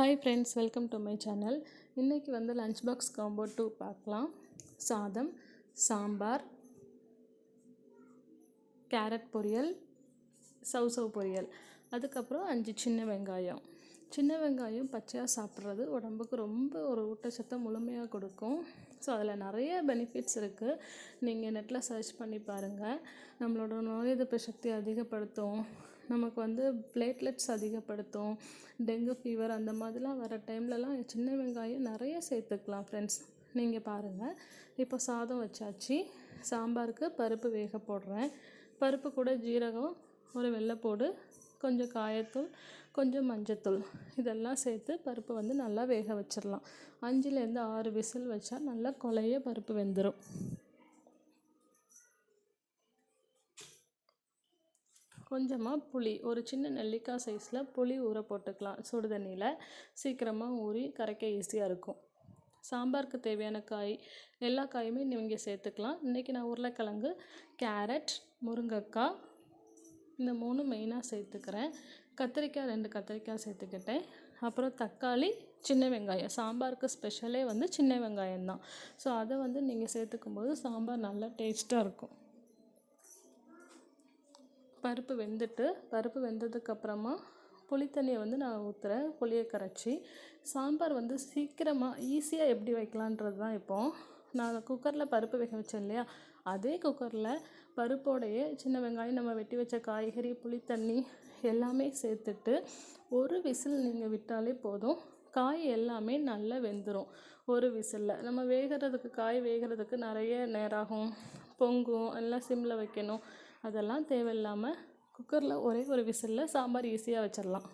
Hi friends welcome to my channel இன்றைக்கி வந்து lunch box combo two பார்க்கலாம். சாதம் சாம்பார் கேரட் பொரியல் சவ் சவ் பொரியல். அதுக்கப்புறம் அஞ்சு சின்ன வெங்காயம். சின்ன வெங்காயம் பச்சையாக சாப்பிட்றது உடம்புக்கு ரொம்ப ஒரு ஊட்டச்சத்தை முழுமையாக கொடுக்கும். ஸோ அதில் நிறைய பெனிஃபிட்ஸ் இருக்குது நீங்கள் நெட்டில் சர்ச் பண்ணி பாருங்கள் நம்மளோட நோய் எதிர்ப்பு சக்தி அதிகப்படுத்தும். நமக்கு வந்து பிளேட்லெட்ஸ் அதிகப்படுத்தும். டெங்கு ஃபீவர் அந்த மாதிரிலாம் வர டைம்லலாம் சின்ன வெங்காயம் நிறைய சேர்த்துக்கலாம் ஃப்ரெண்ட்ஸ் நீங்கள் பாருங்கள் இப்போ சாதம் வச்சாச்சு. சாம்பாருக்கு பருப்பு வேக போடுறேன். பருப்பு கூட ஜீரகம் ஒரு வெள்ளைப்பூடு கொஞ்சம் காயத்தூள் கொஞ்சம் மஞ்சத்தூள் இதெல்லாம் சேர்த்து பருப்பு வந்து நல்லா வேக வச்சிடலாம் அஞ்சுலேருந்து ஆறு விசில் வச்சா நல்லா கொலைய பருப்பு வெந்துடும் கொஞ்சமாக புளி ஒரு சின்ன நெல்லிக்காய் சைஸில் புளி ஊற போட்டுக்கலாம். சுடு தண்ணியில் சீக்கிரமாக ஊறி கரைக்க ஈஸியாக இருக்கும். சாம்பாருக்கு தேவையான காய் எல்லா காயுமே நீங்கள் சேர்த்துக்கலாம். இன்றைக்கி நான் உருளைக்கிழங்கு கேரட் முருங்கைக்காய் இந்த மூணு மெயினாக சேர்த்துக்கிறேன். கத்திரிக்காய் ரெண்டு கத்திரிக்காய் சேர்த்துக்கிட்டேன். அப்புறம் தக்காளி சின்ன வெங்காயம். சாம்பாருக்கு ஸ்பெஷலே வந்து சின்ன வெங்காயம் தான். ஸோ அதை வந்து நீங்கள் சேர்த்துக்கும் போது சாம்பார் நல்லா டேஸ்ட்டாக இருக்கும். பருப்பு வெந்துட்டு பருப்பு வெந்ததுக்கப்புறமா புளித்தண்ணியை வந்து நான் ஊற்றுறேன் புளியை கரைச்சி. சாம்பார் வந்து சீக்கிரமாக ஈஸியாக எப்படி வைக்கலான்றது தான் இப்போது நான் குக்கரில் பருப்பு வேக வச்சேன் இல்லையா? அதே குக்கரில் பருப்போடையே சின்ன வெங்காயம் நம்ம வெட்டி வச்ச காய்கறி புளித்தண்ணி எல்லாமே சேர்த்துட்டு ஒரு விசில் நீங்கள் விட்டாலே போதும். காய் எல்லாமே நல்லா வெந்துடும் ஒரு விசிலில். நம்ம வேகிறதுக்கு காய் வேகிறதுக்கு நிறைய நேரம் ஆகும் பொங்கும் எல்லாம் சிம்மில் வைக்கணும். அதெல்லாம் தேவையில்லாமல் குக்கரில் ஒரே ஒரு விசிலில் சாம்பார் ஈஸியாக வச்சிடலாம்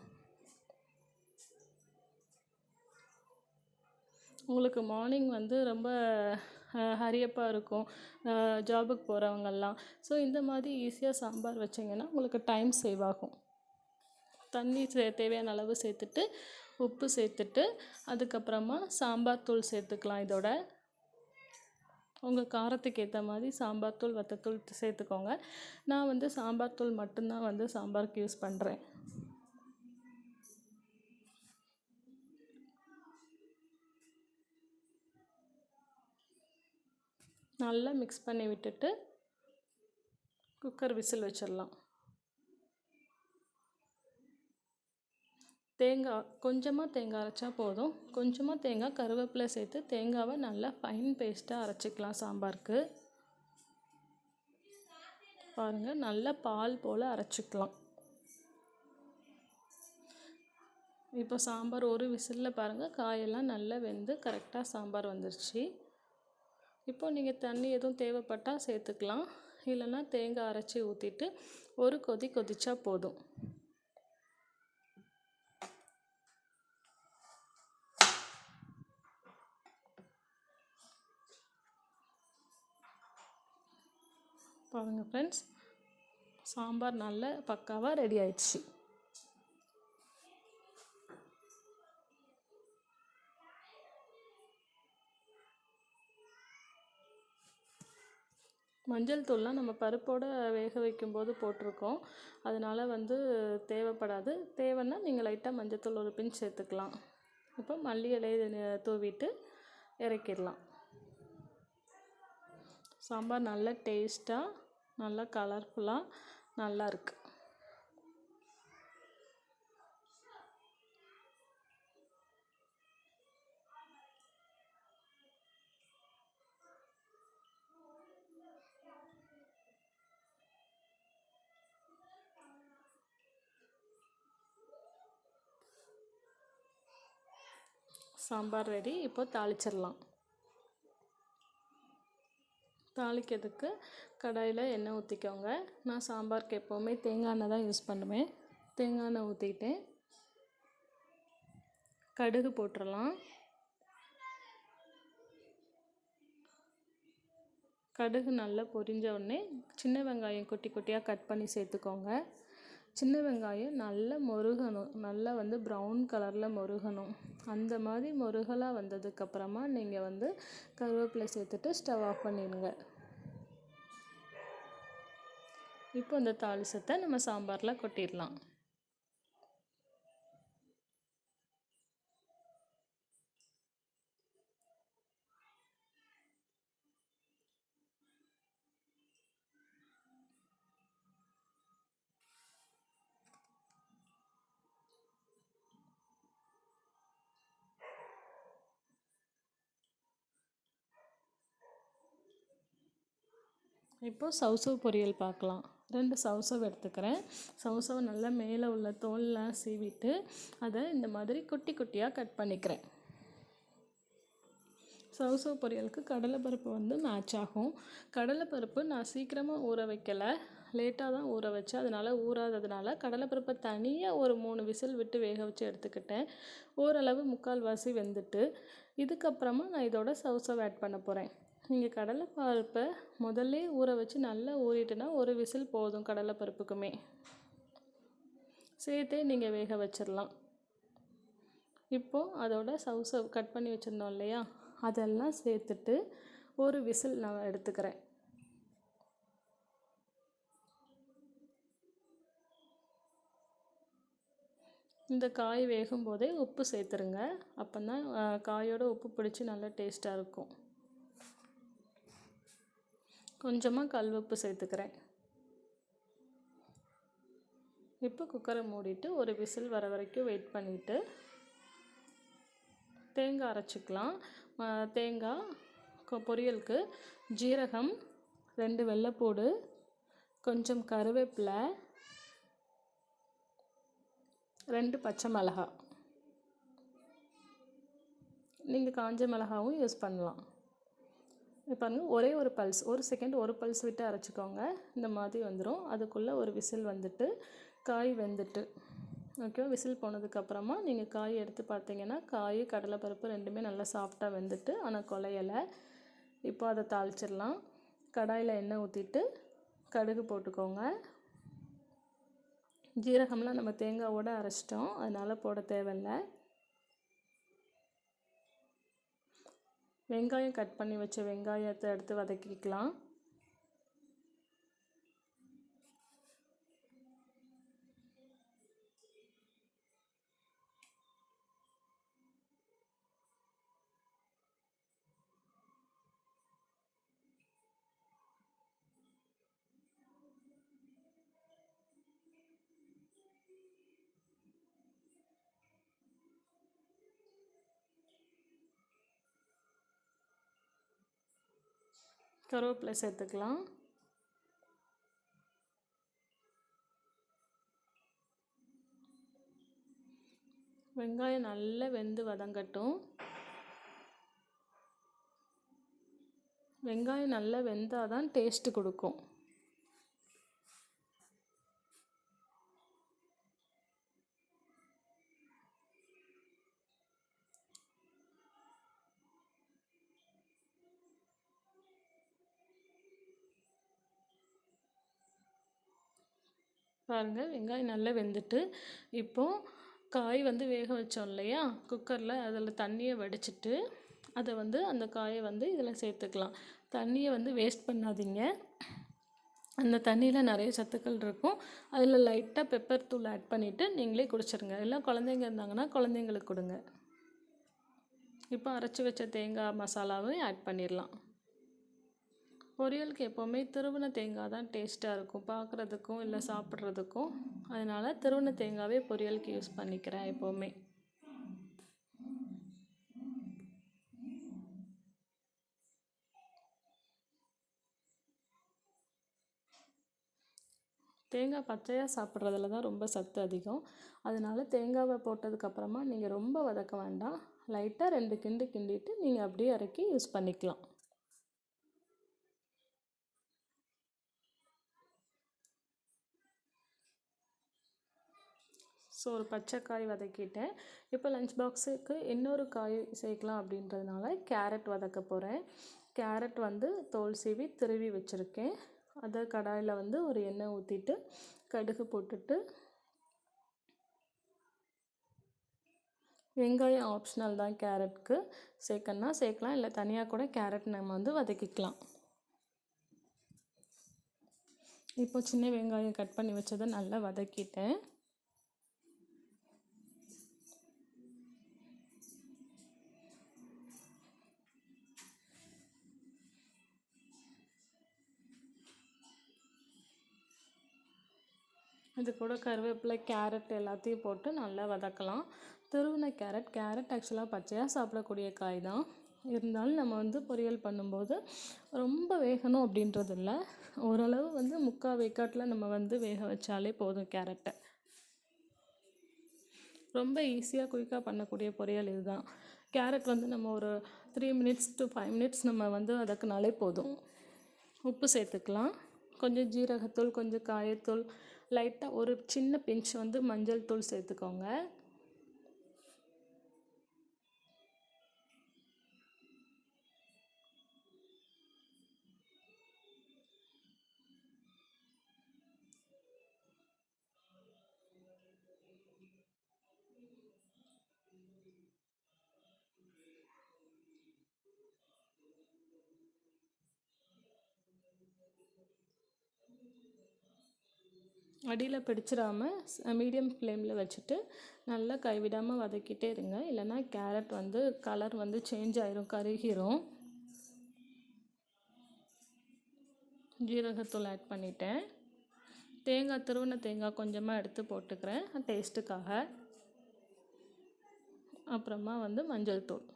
உங்களுக்கு மார்னிங் வந்து ரொம்ப ஹரியப்பாக இருக்கும். ஜாபுக்கு போகிறவங்கெல்லாம் ஸோ இந்த மாதிரி ஈஸியாக சாம்பார் வச்சிங்கன்னா உங்களுக்கு டைம் சேவ் ஆகும். தண்ணி சே தேவையான அளவு சேர்த்துட்டு உப்பு சேர்த்துட்டு அதுக்கப்புறமா சாம்பார் தூள் சேர்த்துக்கலாம் இதோட. உங்கள் காரத்துக்கு ஏற்ற மாதிரி சாம்பார் தூள் வத்தத்தூள் சேர்த்துக்கோங்க. நான் வந்து சாம்பார் தூள் மட்டும்தான் வந்து சாம்பாருக்கு யூஸ் பண்ணுறேன் நல்லா மிக்ஸ் பண்ணி விட்டுட்டு குக்கர் விசில் வச்சிடலாம். தேங்காய் கொஞ்சமாக தேங்காய் அரைச்சா போதும். கொஞ்சமாக தேங்காய் கருவேப்பிலை சேர்த்து தேங்காவை நல்லா ஃபைன் பேஸ்ட்டாக அரைச்சிக்கலாம் சாம்பாருக்கு. பாருங்கள் நல்லா பால் போல் அரைச்சிக்கலாம். இப்போ சாம்பார் ஒரு விசிலில் பாருங்கள் காயெல்லாம் நல்லா வெந்து கரெக்டாக சாம்பார் வந்துருச்சு. இப்போ நீங்கள் தண்ணி எதுவும் தேவைப்பட்டால் சேர்த்துக்கலாம். இல்லைன்னா தேங்காய் அரைச்சி ஊற்றிட்டு ஒரு கொதி கொதிச்சா போதும். பாருங்கள் ஃப்ரெண்ட்ஸ் சாம்பார் நல்ல பக்காவாக ரெடி ஆயிடுச்சு. மஞ்சள் தூள்லாம் நம்ம பருப்போடு வேக வைக்கும்போது போட்டிருக்கோம். அதனால் வந்து தேவைப்படாது. தேவைன்னா நீங்கள் லைட்டாக மஞ்சத்தூள் ஒரு பிஞ்ச் சேர்த்துக்கலாம். இப்போ மல்லி இலையை தூவிட்டு இறக்கிடலாம். சாம்பார் நல்ல டேஸ்ட்டாக நல்லா கலர்ஃபுல்லாக நல்லா சாம்பார் ரெடி. இப்போ தாளிச்சிடலாம். தாளிக்கிறதுக்கு கடாயில் எண்ணெய் ஊற்றிக்கோங்க நான் சாம்பாருக்கு எப்போவுமே தேங்காய் எண்ணெய் தான் யூஸ் பண்ணுவேன். தேங்காய் எண்ணெய் ஊற்றிட்டேன் கடுகு போட்டுடலாம். கடுகு நல்லா பொரிஞ்ச உடனே சின்ன வெங்காயம் குட்டி குட்டியாக கட் பண்ணி சேர்த்துக்கோங்க. சின்ன வெங்காயம் நல்லா மொருகணும். நல்லா வந்து ப்ரௌன் கலரில் மொருகணும். அந்த மாதிரி மொருகலாக வந்ததுக்கப்புறமா நீங்கள் வந்து கருவேப்பிலை சேர்த்துட்டு ஸ்டவ் ஆஃப் பண்ணிடுங்க. இப்போ இந்த தாளிசத்தை நம்ம சாம்பாரில் கொட்டிடலாம். இப்போது சவுசவ் பொரியல் பார்க்கலாம். ரெண்டு சவுசவ் எடுத்துக்கிறேன். சவுசவை நல்லா மேலே உள்ள தோல்லாம் சீவிட்டு அதை இந்த மாதிரி குட்டி குட்டியாக கட் பண்ணிக்கிறேன். சவுசவ் பொரியலுக்கு கடலைப்பருப்பு வந்து மேட்ச் ஆகும். கடலைப்பருப்பு நான் சீக்கிரமாக ஊற வைக்கலை. லேட்டாக தான் ஊற வச்சேன். அதனால் ஊறாததுனால கடலைப்பருப்பை தனியாக ஒரு மூணு விசில் விட்டு வேக வச்சு எடுத்துக்கிட்டேன். ஓரளவு முக்கால்வாசி வெந்துட்டு இதுக்கப்புறமா நான் இதோட சவுசவ் ஆட் பண்ண போகிறேன் நீங்கள் கடலைப்பருப்பை முதல்ல ஊற வச்சு நல்லா ஊறிட்டுனா ஒரு விசில் போதும் கடலைப்பருப்புக்குமே சேர்த்தே நீங்கள் வேக வச்சிடலாம் இப்போது அதோட சவுசவ் கட் பண்ணி வச்சுருந்தோம் இல்லையா? அதெல்லாம் சேர்த்துட்டு ஒரு விசில் நான் எடுத்துக்கிறேன். இந்த காய் வேகும் போதே உப்பு சேர்த்துருங்க. அப்போ தான் காயோட உப்பு பிடிச்சி நல்லா டேஸ்ட்டாக இருக்கும். கொஞ்சமாக கல் உப்பு சேர்த்துக்கிறேன். இப்போ குக்கரை மூடிட்டு ஒரு விசில் வர வரைக்கும் வெயிட் பண்ணிவிட்டு தேங்காய் அரைச்சிக்கலாம். தேங்காய் கொ பொரியலுக்கு ஜீரகம் ரெண்டு வெள்ளைப்பூடு கொஞ்சம் கருவேப்பிலை ரெண்டு பச்சை மிளகா நீங்கள் காஞ்ச மிளகாவும் யூஸ் பண்ணலாம். பாருங்கள் ஒரே ஒரு பல்ஸ் ஒரு செகண்ட் ஒரு பல்ஸ் விட்டு அரைச்சிக்கோங்க. இந்த மாதிரி வந்துடும் அதுக்குள்ளே ஒரு விசில் வந்துட்டு காய் வெந்துட்டு ஓகே விசில் போனதுக்கப்புறமா நீங்கள் காய் எடுத்து பார்த்தீங்கன்னா காய் கடலைப்பருப்பு ரெண்டுமே நல்லா சாஃப்டாக வெந்துட்டு ஆனால் குலையலை. இப்போ அதை தாளிச்சிடலாம். கடாயில் எண்ணெய் ஊற்றிட்டு கடுகு போட்டுக்கோங்க. ஜீரகம்லாம் நம்ம தேங்காவோடு அரைச்சிட்டோம். அதனால் போட தேவையில்ல. வெங்காயம் கட் பண்ணி வச்ச வெங்காயத்தை எடுத்து வதக்கிக்கலாம். கருவேப்பிலை சேர்த்துக்கலாம். வெங்காயம் நல்லா வெந்து வதங்கட்டும். வெங்காயம் நல்லா வெந்தால் தான் டேஸ்ட்டு கொடுக்கும். பாருங்கள் வெங்காயம் நல்லா வெந்துட்டு இப்போது காய் வந்து வேக வச்சோம் இல்லையா? குக்கரில் அதில் தண்ணியை வடிச்சிட்டு அதை வந்து அந்த காயை வந்து இதில் சேர்த்துக்கலாம். தண்ணியை வந்து வேஸ்ட் பண்ணாதீங்க. அந்த தண்ணியில் நிறைய சத்துக்கள் இருக்கும். அதில் லைட்டாக பெப்பர் தூள் ஆட் பண்ணிவிட்டு நீங்களே குடிச்சிருங்க. இல்லை குழந்தைங்க இருந்தாங்கன்னா குழந்தைங்களுக்கு கொடுங்க. இப்போ அரைச்சி வச்ச தேங்காய் மசாலாவும் ஆட் பண்ணிடலாம் பொரியலுக்கு எப்போவுமே திருவண தேங்காய் தான் டேஸ்ட்டாக இருக்கும். பார்க்குறதுக்கும் இல்லை சாப்பிட்றதுக்கும். அதனால் திருவண தேங்காவே பொரியலுக்கு யூஸ் பண்ணிக்கிறேன் எப்போவுமே. தேங்காய் பச்சையாக சாப்பிட்றதுல தான் ரொம்ப சத்து அதிகம். அதனால் தேங்காவை போட்டதுக்கப்புறமா நீங்கள் ரொம்ப வதக்க வேண்டாம். லைட்டாக ரெண்டு கிண்டு கிண்டிட்டு நீங்கள் அப்படியே இறக்கி யூஸ் பண்ணிக்கலாம். ஸோ ஒரு பச்சை காய் வதக்கிட்டேன். இப்போ லஞ்ச் பாக்ஸுக்கு இன்னொரு காய் சேர்க்கலாம் அப்படின்றதுனால கேரட் வதக்க போகிறேன் கேரட் வந்து தோல் சீவி திருவி வச்சுருக்கேன். அதை கடாயில் வந்து ஒரு எண்ணெய் ஊற்றிட்டு கடுகு போட்டுட்டு வெங்காயம் ஆப்ஷனல் தான் கேரட்க்கு. சேர்க்கணுன்னா சேர்க்கலாம். இல்லை தனியாக கூட கேரட் நம்ம வந்து வதக்கிக்கலாம். இப்போ சின்ன வெங்காயம் கட் பண்ணி வச்சதை நல்லா வதக்கிட்டேன். இது கூட கருவேப்பிலை கேரட் எல்லாத்தையும் போட்டு நல்லா வதக்கலாம். துருவின கேரட் கேரட் ஆக்சுவலாக பச்சையாக சாப்பிடக்கூடிய காய் தான். இருந்தாலும் நம்ம வந்து பொரியல் பண்ணும்போது ரொம்ப வேகணும் அப்படின்றது இல்லை ஓரளவு வந்து முக்கால் வேக்காட்டில் நம்ம வந்து வேக வச்சாலே போதும் கேரட்டை. ரொம்ப ஈஸியாக குயிக்காக பண்ணக்கூடிய பொரியல் இதுதான். கேரட் வந்து நம்ம ஒரு three minutes to five minutes நம்ம வந்து வதக்குனாலே போதும். உப்பு சேர்த்துக்கலாம். கொஞ்சம் ஜீரகத்தூள் கொஞ்சம் காயத்தூள் லைட்டாக ஒரு சின்ன பிஞ்ச் வந்து மஞ்சள் தூள் சேர்த்துக்கோங்க. அடியில் பிடிச்சிடாம மீடியம் ஃப்ளேமில் வச்சுட்டு நல்லா கைவிடாமல் வதக்கிட்டே இருங்க. இல்லைன்னா கேரட் வந்து கலர் வந்து சேஞ்ச் ஆயிரும் கருகிரும். ஜீரகத்தூள் ஆட் பண்ணிட்டேன். தேங்காய் துருவின தேங்காய் கொஞ்சமாக எடுத்து போட்டுக்கிறேன் டேஸ்ட்டுக்காக அப்புறமா வந்து மஞ்சள் தூள்.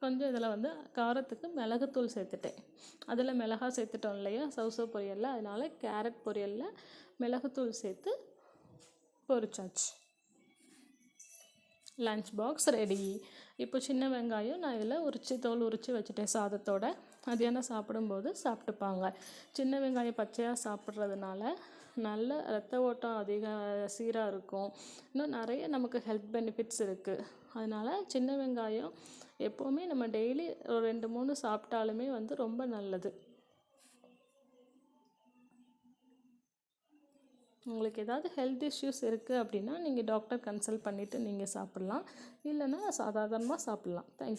கொஞ்சம் இதில் வந்து காரத்துக்கு மிளகுத்தூள் சேர்த்துட்டேன். அதில் மிளகா சேர்த்துட்டோம் இல்லையா? சவுசவ் பொரியலில். அதனால் கேரட் பொரியலில் மிளகுத்தூள் சேர்த்து பொரிச்சாச்சு. Lunch box ready. இப்போ சின்ன வெங்காயம் நான் இதில் உரித்து தோல் உரித்து வச்சுட்டேன் சாதத்தோட. மதியானம் சாப்பிடும்போது சாப்பிட்டுப்பாங்க. சின்ன வெங்காயம் பச்சையாக சாப்பிட்றதுனால நல்ல ரத்த ஓட்டம் அதிக சீராக இருக்கும். இன்னும் நிறைய நமக்கு ஹெல்த் பெனிஃபிட்ஸ் இருக்குது அதனால் சின்ன வெங்காயம் எப்போவுமே நம்ம டெய்லி ஒரு ரெண்டு மூணு சாப்பிட்டாலுமே வந்து ரொம்ப நல்லது. உங்களுக்கு ஏதாவது ஹெல்த் இஷ்யூஸ் இருக்குது அப்படின்னா நீங்கள் டாக்டர் கன்சல்ட் பண்ணிவிட்டு நீங்கள் சாப்பிட்லாம். இல்லைன்னா சாதாரணமாக சாப்பிட்லாம். தேங்க்யூ